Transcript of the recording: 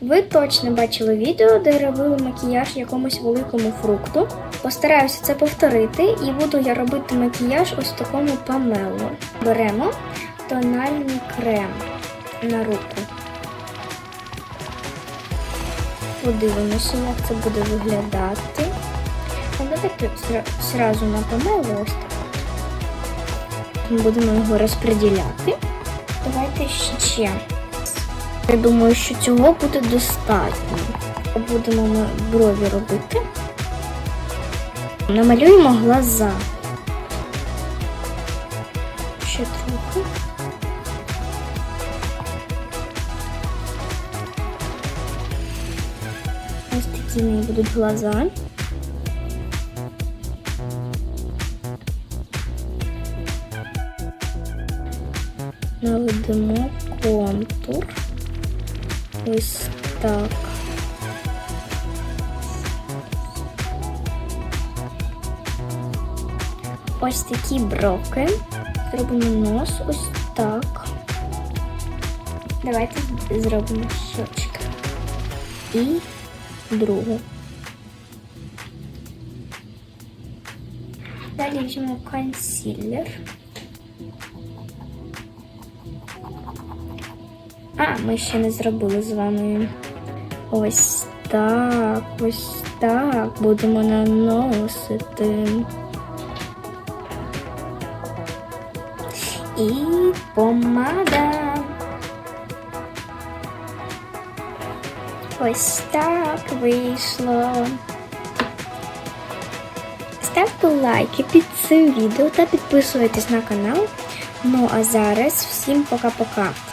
Ви точно бачили відео, де робили макіяж якомусь великому фрукту. Постараюся це повторити і буду я робити макіяж ось такому памело. Беремо тональний крем на руку. Подивимося, як це буде виглядати. Давайте зразу на помело ось так. Будемо його розподіляти. Давайте ще. Я думаю, що цього буде достатньо. Будемо ми брові робити. Намалюємо глаза. Ще трохи. Ось такі мої будуть глаза. Наведемо контур. Ось так. Ось такі броки. Зробимо нос ось так. Давайте зробимо щочки. І другу. Далі візьмемо консилер. А, ми ще не зробили з вами. Ось так, ось так будемо наносити. І помада. Ось так вийшло. Ставте лайки під цим відео та підписуйтесь на канал. Ну а зараз всім пока-пока.